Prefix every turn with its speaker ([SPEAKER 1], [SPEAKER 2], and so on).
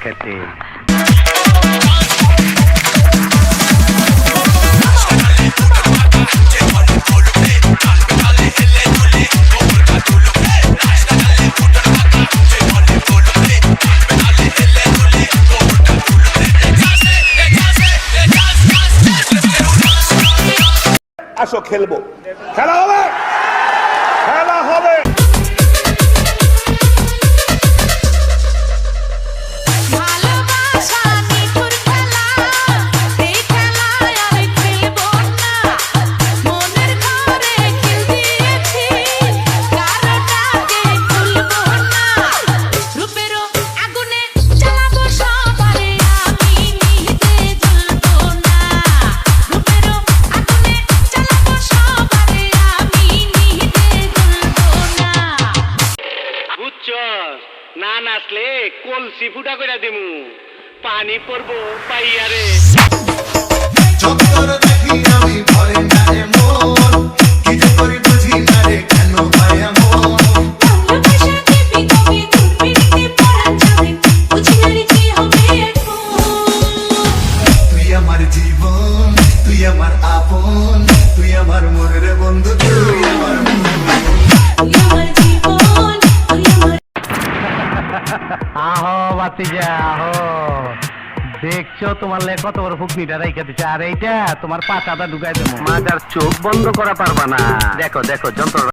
[SPEAKER 1] খেতে
[SPEAKER 2] আসো খেলবো খেলা হবে
[SPEAKER 1] বুঝছস? না নাচলে কলসি ফুটা করে দিমু। পানি পড়ব পাইয়ারে।
[SPEAKER 3] চত্বর দেখি আমি ভয় না এমন কি যে করি বুঝি না রে কেন
[SPEAKER 4] রে
[SPEAKER 3] তুই আমার জীবন তুই আমার আপন তুই আমার মনের বন্ধু তুই আমার মন।
[SPEAKER 1] আহো, বাতিজা, আহো। দেখছ তোমার লে কত বড় ফুকনিটা রেখে দিচ্ছে আর এইটা তোমার পাতাটা ঢুকাই দেবো। মাজার চোখ বন্ধ করা পারবা না। দেখো দেখো যন্ত্র